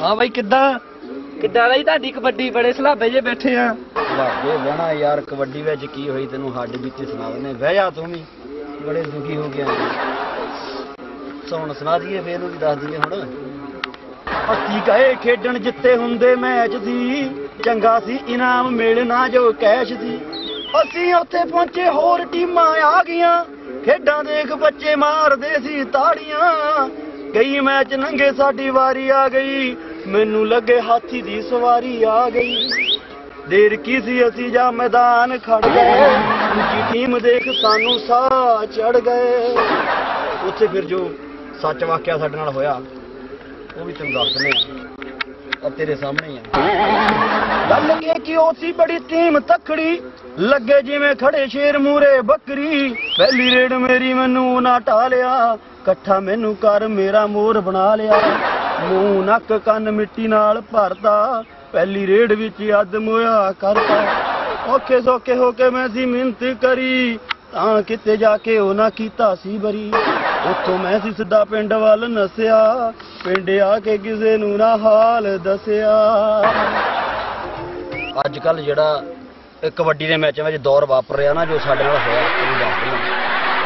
ਹਾਂ ਬਾਈ, ਕਿੱਦਾਂ? ਕਿੱਦਾਂ ਰਹੀ ਤੁਹਾਡੀ ਕਬੱਡੀ ਬੜੇ ਸਲਾਬੇ ਜੇ ਬੈਠੇ ਆ। ਲਾਗੇ ਬਹਿਣਾ ਯਾਰ, ਕਬੱਡੀ ਵਿੱਚ ਕੀ ਹੋਈ ਤੈਨੂੰ ਹੱਡ ਬੀਤੀ ਸੁਣਾ ਦਿੰਦੇ ਬਹਿ ਜਾ ਤੂੰ ਵੀ, ਬੜੇ ਦੁਖੀ ਹੋ ਗਿਆ ਸੌਣ ਸੁਣਾ ਦਈਏ ਫੇਰ ਨੂੰ ਦੱਸ ਦਈਏ ਹੁਣ। ਅਸੀਂ ਕਹੇ ਖੇਡਣ ਜਿੱਤੇ ਹੁੰਦੇ ਮੈਚ ਦੀ। ਚੰਗਾ ਸੀ ਇਨਾਮ ਮਿਲਣਾ ਜੋ ਕੈਸ਼ ਦੀ। ਅਸੀਂ ਉੱਥੇ ਪਹੁੰਚੇ, ਹੋਰ ਟੀਮਾਂ ਆ ਗਈਆਂ। ਖੇਡਾਂ ਦੇਖ ਬੱਚੇ ਮਾਰਦੇ ਸੀ ਤਾੜੀਆਂ। ਕਈ ਮੈਚ, ਨੰਗੇ ਸਾਡੀ ਵਾਰੀ ਆ ਗਈ। ਮੈਨੂੰ ਲੱਗੇ ਹਾਥੀ ਦੀ ਸਵਾਰੀ ਆ ਗਈ। ਦੇਰ ਕੀ ਸੀ ਅਸੀਂ ਜਾ ਮੈਦਾਨ ਖੜ ਗਏ। ਦੂਜੀ ਟੀਮ ਦੇਖ ਸਾਨੂੰ ਸਾਹ ਚੜ ਗਏ। ਉੱਥੇ ਫਿਰ ਜੋ ਸੱਚ ਵਾਕਿਆ ਸਾਡੇ ਨਾਲ ਹੋਇਆ, ਉਹ ਵੀ ਤੈਨੂੰ ਦੱਸ ਦਿੰਦੇ ਆ ਆ ਤੇਰੇ ਸਾਹਮਣੇ ਆ। ਗੱਲ ਇਹ ਕਿ ਉਹ ਸੀ ਬੜੀ ਟੀਮ ਤਕੜੀ, ਲੱਗੇ ਜਿਵੇਂ ਖੜੇ ਸ਼ੇਰ ਮੂਰੇ ਬੱਕਰੀ। ਪਹਿਲੀ ਰੇਡ ਮੇਰੀ ਮੈਨੂੰ ਨਾ ਟਾਲਿਆ ਇਕੱਠਾ ਮੈਨੂੰ ਕਰ ਮੇਰਾ ਮੋਰ ਬਣਾ ਲਿਆ। ਮੂੰਹ ਨੱਕ ਕੰਨ ਮਿੱਟੀ ਨਾਲ ਭਰਦਾ, ਪਹਿਲੀ ਰੇਡ ਵਿੱਚ ਅੱਧ ਮੋਇਆ ਕਰਤਾ ਔਖੇ ਸੌਖੇ ਹੋ ਕੇ ਮੈਂ ਸੀ ਮਿਹਨਤ ਕਰੀ, ਤਾਂ ਕਿਤੇ ਜਾ ਕੇ ਉਹ ਕੀਤਾ ਸੀ ਬਰੀ। ਉੱਥੋਂ ਮੈਂ ਸੀ ਸਿੱਧਾ ਪਿੰਡ ਵੱਲ ਨਸਿਆ, ਪਿੰਡ ਆ ਕੇ ਕਿਸੇ ਨੂੰ ਨਾ ਹਾਲ ਦੱਸਿਆ। ਅੱਜ ਕੱਲ ਜਿਹੜਾ ਕਬੱਡੀ ਦੇ ਮੈਚਾਂ ਵਿੱਚ ਦੌਰ ਵਾਪਰ ਰਿਹਾ ਨਾ, ਜੋ ਸਾਡੇ ਨਾਲ ਹੋਇਆ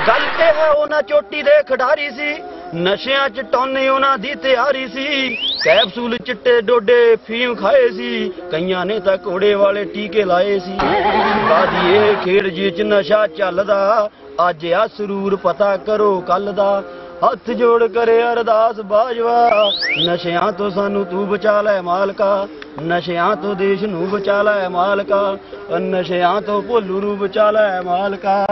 ਗੱਲ ਤੇ ਹੈ ਉਹਨਾਂ ਚੋਟੀ ਦੇ ਖਿਡਾਰੀ ਸੀ ਨਸ਼ਿਆਂ ਚ ਟੌਨੇ ਉਹਨਾਂ ਦੀ ਤਿਆਰੀ ਸੀ। ਕੈਪਸੂਲ ਚਿੱਟੇ ਡੋਡੇ ਫੀਮ ਖਾਏ ਸੀ। ਕਈਆਂ ਨੇ ਤਾਂ ਘੋੜੇ ਵਾਲੇ ਟੀਕੇ ਲਾਏ ਸੀ। ਬਾਦੀ ਇਹ ਖੇਡ ਜੀ ਚ ਨਸ਼ਾ ਚੱਲਦਾ। ਅੱਜ ਆ ਸਰੂਰ ਪਤਾ ਕਰੋ ਕੱਲ ਦਾ। ਹੱਥ ਜੋੜ ਕਰੇ ਅਰਦਾਸ ਬਾਜਵਾ। ਨਸ਼ਿਆਂ ਤੋਂ ਸਾਨੂੰ ਤੂੰ ਬਚਾ ਲੈ ਮਾਲਕਾ। ਨਸ਼ਿਆਂ ਤੋਂ ਦੇਸ਼ ਨੂੰ ਬਚਾ ਲੈ ਮਾਲਕਾ। ਨਸ਼ਿਆਂ ਤੋਂ ਭੋਲੂ ਨੂੰ ਬਚਾ ਲੈ ਮਾਲਕਾ।